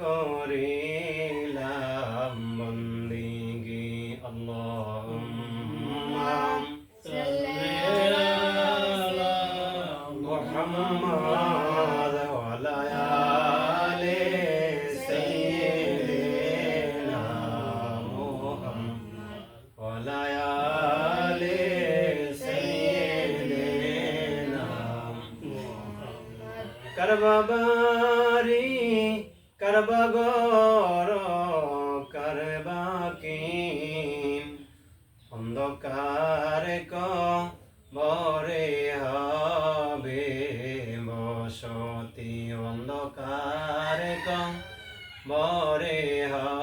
করিলাম বন্দিগি আল্লাহুম্মা সাল্লি আলা মুহাম্মাদ ওয়া আলা আলি সাইয়্যিদিনা মুহাম্মাদ। ওয়া আলা করবগর করবাকি অন্ধকার ক বরে হবে বসতি। অন্ধকার ক বরে হবে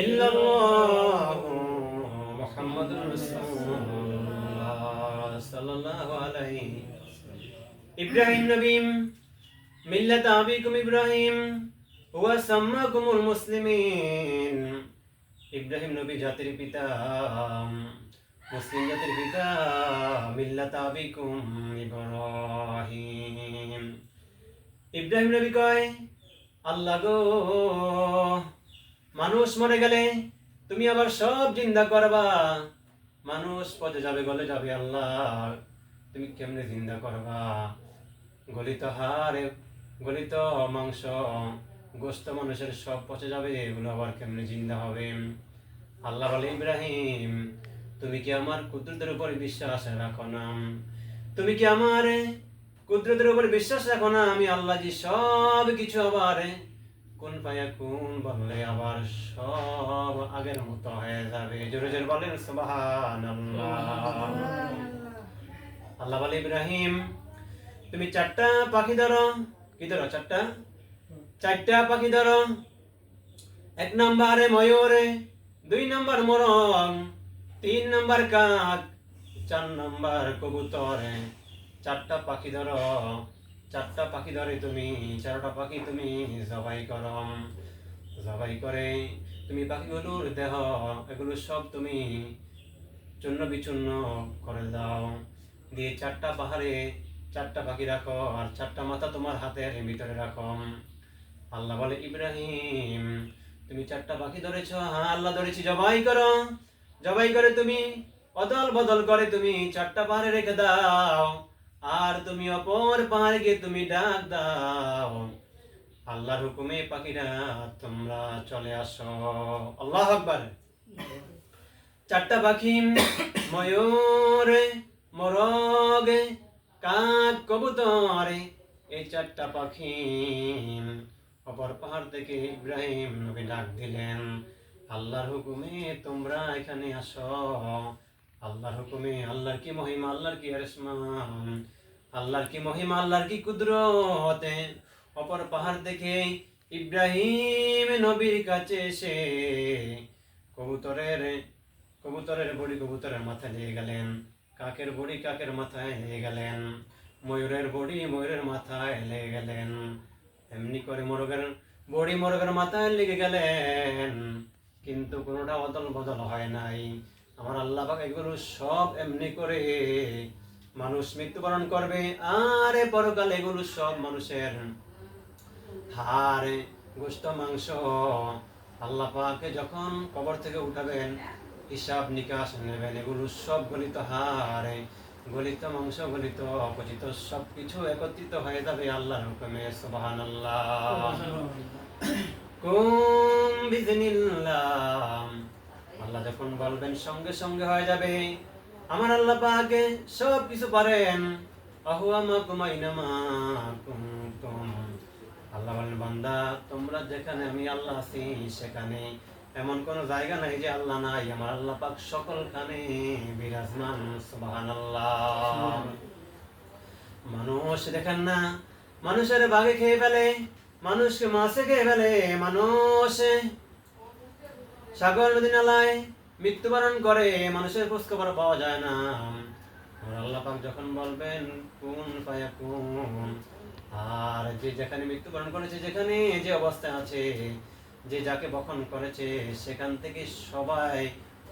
إلا الله محمد رسول الله صلى الله عليه إبراهيم نبي মিল্লাত আবিকুম ইব্রাহিম ওয়া সাম্মাকুমুল মুসলিমিন ইব্রাহিম নবী জাতির পিতা মুসলিম জাতির পিতা মিল্লাত আবিকুম ইব্রাহিম ইব্রাহিম নবী কয় আল্লাহ গো মানুষ মরে গেলে তুমি আবার সব জিন্দা করবা। মানুষ পদে যাবে, গলে যাবে আল্লাহ তুমি কেমনে জিন্দা করবা? গলিত হাড়, গলিত মাংস, গোস্ত মানুষের সব পচে যাবে, এগুলো আবার কেমনে জিন্দা হবে? আল্লাহ বলে, ইব্রাহিম, তুমি কি আমার কুদরতের উপর বিশ্বাস রাখো না? তুমি কি আমার কুদরতের উপর বিশ্বাস রাখো না? আমি আল্লাহ জি সব কিছু আবার কোন পায়া কোন বললে আবার সব আগের মতো হয়ে যাবে? জোরে জোরে বলেন সুবহান আল্লাহ বলে ইব্রাহিম তুমি চারটা পাখি ধরো। কি ধরো চারটা? চারটা পাখি ধরো। এক নম্বরে ময়ূরে দুই নম্বর মোরং তিন নম্বর কাক চার নম্বর কবুতরে। চারটা পাখি ধরো। চারটা পাখি ধরে তুমি, চারটা পাখি তুমি, জবাই করো, জবাই করে তুমি পাখিগুলোর দেহ, এগুলো সব তুমি চূর্ণ বিচূর্ণ করে দাও। দিয়ে চারটা পাহাড়ে চারটা পাখি রাখো আর চারটা মাথা তোমার হাতের ভিতরে রাখো। আল্লাহ বলে, ইব্রাহিম, তুমি চারটা পাখি ধরেছ? হ্যাঁ আল্লাহ ধরেছি, জবাই করো, জবাই করে তুমি, অদল বদল করে তুমি চারটা পাহাড়ে রেখে দাও। আর তুমি অপর গিয়ে তুমি ডাক দাও। আল্লাহর হুকুমে পাখিরা, তোমরা চলে আসো। আল্লাহ আকবার। চারটা পাখি, ময়ূর, মোরগে, কাক, কবুতরে, এই চারটা পাখি অপর পাহাড় থেকে ইব্রাহিম নবী ডাক দিলেন। আল্লাহর হুকুমে তোমরা এখানে আসো। আল্লাহর হুকুমে, আল্লাহর কি মহিমা, আল্লাহর কি আরসমান আল্লাহর কি মহিমা, আল্লাহর কি কুদরতে? অপর পাহাড় দেখে ইব্রাহিম নবীর কাছে এসে কবুতরের কবুতরের বড়ি কবুতরের মাথায় নিয়ে গেলেন। কাকের বড়ি কাকের মাথায় নিয়ে গেলেন। ময়ূরের বড়ি ময়ূরের মাথায় লেগে গেলেন। এমনি করে মোরগের বড়ি মোরগের মাথায় লেগে গেলেন। কিন্তু কোনোটা অদল বদল হয় নাই। আমার আল্লাহ পাক এগুলো সব এমনি করে মানুষ মৃত্যুবরণ করবে। আর পরকালে এগুলো সব মানুষের হাড় গোস্ত, মাংস। আল্লাহ পাকে যখন কবর থেকে উঠাবেন, হিসাব নিকাশ নেবেন, এগুলো সব গলিত হারে গলিত, মাংস গলিত অপচিত সব কিছু একত্রিত হয়ে যাবে আল্লাহর হুকুমে সুবাহান আল্লাহ কুম বিজনিল্লাহ। আল্লাহ যখন বলবেন, সঙ্গে সঙ্গে হয়ে যাবে। আমার আল্লাহ পাকে সব কিছু পারেন আল্লাহ বলেন, বান্দা, তোমরা যেখানে আমি আল্লাহ আছি, সেখানে এমন কোন জায়গা নাই যে আল্লাহ নাই। আমার আল্লাহ পাক সকলখানে বিরাজমান, সুবহানাল্লাহ। মানুষ দেখেন না, মানুষের বাঘে খেয়ে ফেলে, মানুষকে মাছে খেয়ে ফেলে, মানুষ সাগর নদী নালায় মৃত্যুবরণ করে, মানুষের খোঁজ খবর পাওয়া যায় না। আল্লাহ পাক যখন বলবেন, কোন পায়া কোন? আর যে যেখানে মৃত্যুবরণ করেছে, যেখানে যে অবস্থায় আছে, যে যাকে বখন করেছে, সেখান থেকে সবাই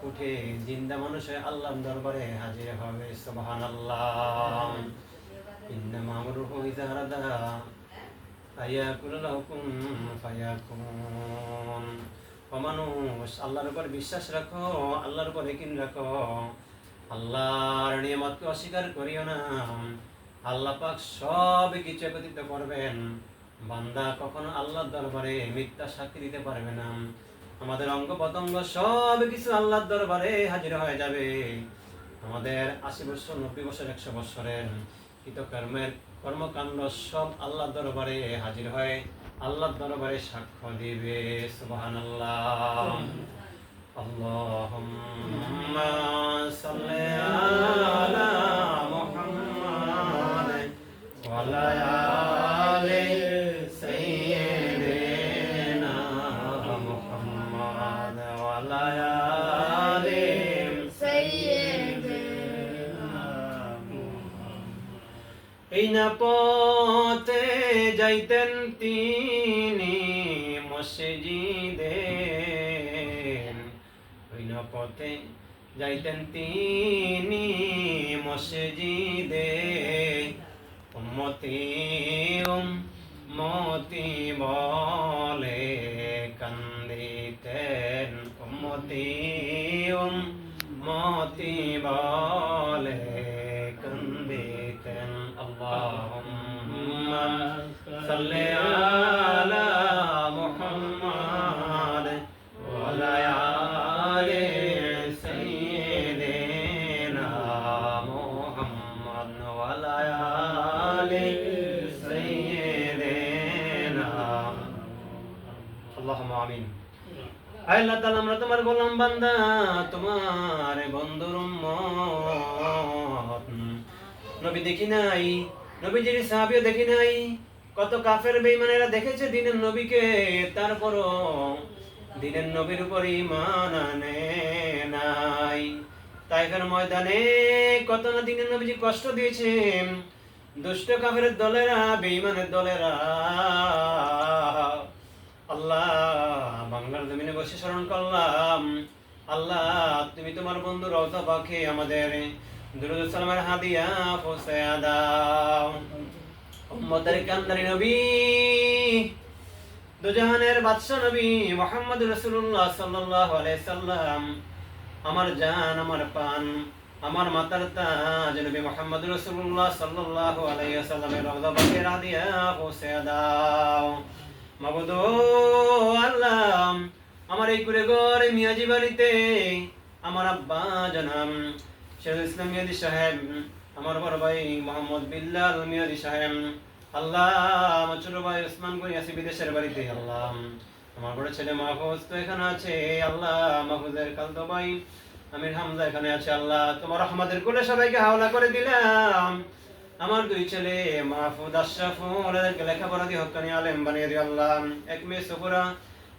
উঠে জিন্দা মানুষ হয়ে আল্লাহ দরবারে হাজির হবে। সুবহান আল্লাহ ইন্নামা আমরুহু ইযা আরাদা আয়াকুল লাহুকুম ফায়াকুন। মানুষ আল্লাহর উপর বিশ্বাস রাখো, আল্লাহর উপর একিন রাখো। আল্লাহর নিয়ামতকে অস্বীকার করিও না। আল্লাহ পাক সব কিছু একত্রিত করবেন। বান্দা কখনো আল্লাহর দরবারে মিথ্যা সাক্ষী দিতে পারবে না। আমাদের অঙ্গ পতঙ্গ সব কিছু আল্লাহর দরবারে হাজির হয়ে যাবে। আমাদের আশি বছর, নব্বই বছর, একশো বছরের কৃতকর্মের কর্মকাণ্ড সব আল্লাহর দরবারে হাজির হয়ে। আল্লাহর দরবারে সাক্ষ্য দিবে আলি এই পথে যাইতেন তিনি পথে যাইতেন তিনি মসজিদে। উম্মতি উম্মতি বলে কান্দিতেন। উম্মতি উম্মতি বলে কান্দিতেন। আল্লাহুম্মা সাল্লি আলা আমিন। আল্লাহ আমরা তোমার গোলাম বান্দা, তোমার বন্ধুর নবী দেখি নাই দেখি নাই, কত কাফের দেখেছে দিনের নবীকে, তারপরও দিনের নবীর উপর ঈমান আনে নাই। তাইফের ময়দানে কত না দিনের নবীজি কষ্ট দিয়েছে দুষ্ট কাফের দলেরা, বেঈমানের দলেরা। আল্লাহ, বাংলার জমিনে বসে স্মরণ করলাম। আল্লাহ, তুমি তোমার বন্ধু রওজা পাখি আমাদের হাদিয়া দাও। উম্মতের কান্দারি নবী, দুজাহানের নবী মোহাম্মদ রাসূলুল্লাহ সাল্লাল্লাহু আলাইহি সাল্লাম, আমার জান, আমার পান আমার মাতার তাজ নবী মোহাম্মদ রাসূলুল্লাহ সাল্লাল্লাহু আলাইহি রওজা পাকের হাদিয়া দাও। মাবুদ আল্লাহ আমার এই কুড়ে ঘরে মিয়াজি বাড়িতে, আমার আব্বা জানাম, শেখুল ইসলাম মিয়াদি সাহেব, আমার বড় ভাই মোহাম্মদ বিল্লাল মিয়াদি সাহেব আল্লাহ আমার ছোট ভাই ওসমান করি আছে বিদেশের বাড়িতে আল্লাহ আমার বড় ছেলে মাহফুজ তো এখানে আছে আল্লাহ মাহফুজের কালতো ভাই আমির হামজা এখানে আছে, আল্লাহ, তোমার রহমতের কোলে সবাইকে হাওলা করে দিলাম। আমার দুই ছেলে মাহফুজ আশরাফুল এদেরকে লেখাপড়া দিয়ে হকানি আলেম বানিয়ে আল্লাহ। এক মেয়ে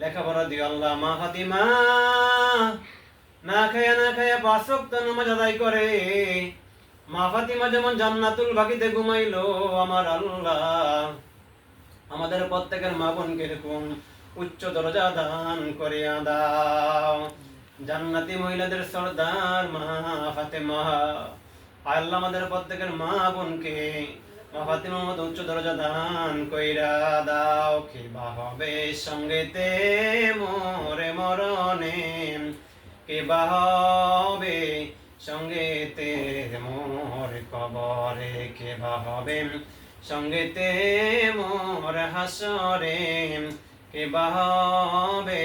লেখাপড়া আল্লাহ। মা ফাতিমা, না খায়া না খায়া নামাজ আদায় করে। মা ফাতিমা যেমন জান্নাতুল বাকিতে ঘুমাইলো, আমার আল্লাহ। আমাদের প্রত্যেকের মা বোনকে এরকম উচ্চ দরজা দান করে দাও। জান্নাতি মহিলাদের সর্দার মা ফাতেমা। আল্লাহ আমাদের প্রত্যেকের মা বোনকে মা ফাতিমার উচ্চ দরজা দান কইরা দাও কিবা হবে সঙ্গেতে মোরে মরণে? কিবা হবে সঙ্গেতে মোর কবরে? কিবা হবে সঙ্গেতে মোর হাসরে? কিবা হবে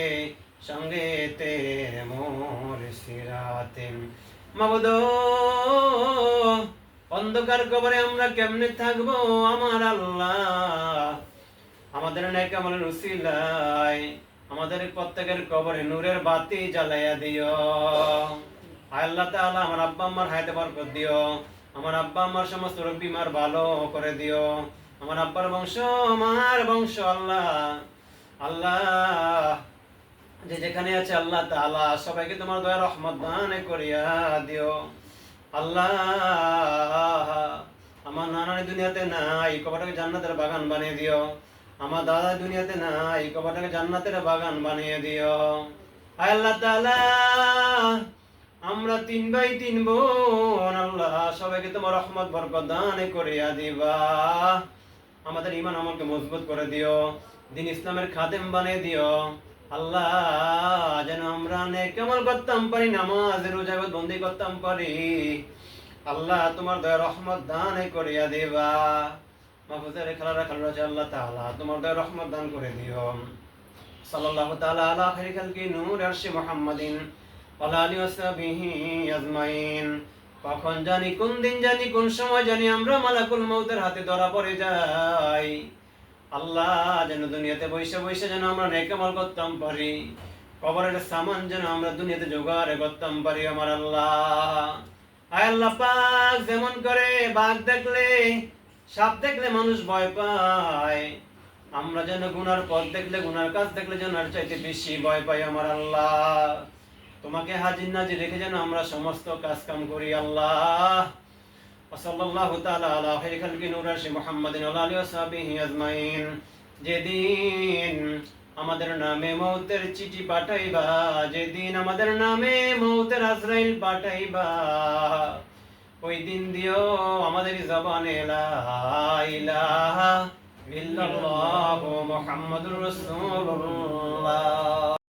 সঙ্গেতে মোর সিরাতে? মাবুদ অন্ধকার কবরে আমরা কেমনে থাকব আমার আল্লাহ? আমাদের নেক আমলের উসিলায়, আমাদের প্রত্যেকের কবরে নূরের বাতি জ্বালাইয়া দিও। আল্লাহ তাআলা, আমার আব্বা আম্মার হায়াতে বরকত দিও। আমার আব্বা আম্মার সমস্ত রোগ বিমার ভালো করে দিও। আমার আব্বার বংশ, আমার বংশ, আল্লাহ। আল্লাহ যে যেখানে আছে আল্লাহ তাআলা, সবাইকে তোমার দয়া রহমত দান করিয়া দিও। আল্লাহ, আমার নানার দুনিয়াতে নাই কবাটাকে জান্নাতের বাগান বানিয়ে দিও। আমার দাদা দুনিয়াতে নাই কবাটাকে জান্নাতের বাগান বানিয়ে দিও। আল্লাহ আমরা তিন ভাই তিন বোন, আল্লাহ, সবাইকে তোমার রহমত, বরকত দান করিয়া দিবা। আমাদের ইমান আমাকে মজবুত করে দিও। দিন ইসলামের খাদেম বানিয়ে দিও। আল্লাহ, যেন আমরা আমল করতাম পারি, নামাজ, রোজা, বন্দি করতাম পারি। আল্লাহ, তোমার দয়া, রহমত দান করিয়া দেবা। মাহফুজের খেলা রাখাল রাজা আল্লাহ তাআলা, তোমার দয়া, রহমত দান করে দিও। সাল্লাল্লাহু তাআলা আলা খাইরি খালকি নূর আরশি মুহাম্মাদিন, ওয়ালা আলিহি ওয়াসহাবিহি আজমাইন। কখন জানি, কোন দিন জানি, কোন সময় জানি, আমরা মালাকুল মউতের হাতে ধরা পড়ে যাই। আল্লাহ যেন দুনিয়াতে বসে বসে যেন আমরা নেকামল করতাম পারি, কবরের সামান যেন আমরা দুনিয়াতে জোগাড় করতাম পারি আমার আল্লাহ। আয় আল্লাহ পাক, যেমন করে বাঘ দেখলে, সাপ দেখলে মানুষ ভয় পায়। আমরা যেন গুনার পথ দেখলে, গুনার কাজ দেখলে যেন আর চাইতে বেশি ভয় পাই আমার আল্লাহ। তোমাকে হাজির নাজি রেখে যেন আমরা সমস্ত কাজ কাম করি আল্লাহ। তাআলা আলা খাইরি খালকি নূর আরশি মুহাম্মাদিন ওয়া আলিহি ওয়াসহাবিহি আজমাইন। যেদিন আমাদের নামে মৌতের চিঠি পাঠাইবা, যেদিন আমাদের নামে মৌতের আজরাইল পাঠাইবা, ওই দিন দিও আমাদের জবানে ইল্লাল্লাহু মুহাম্মাদুর রাসূলুল্লাহ।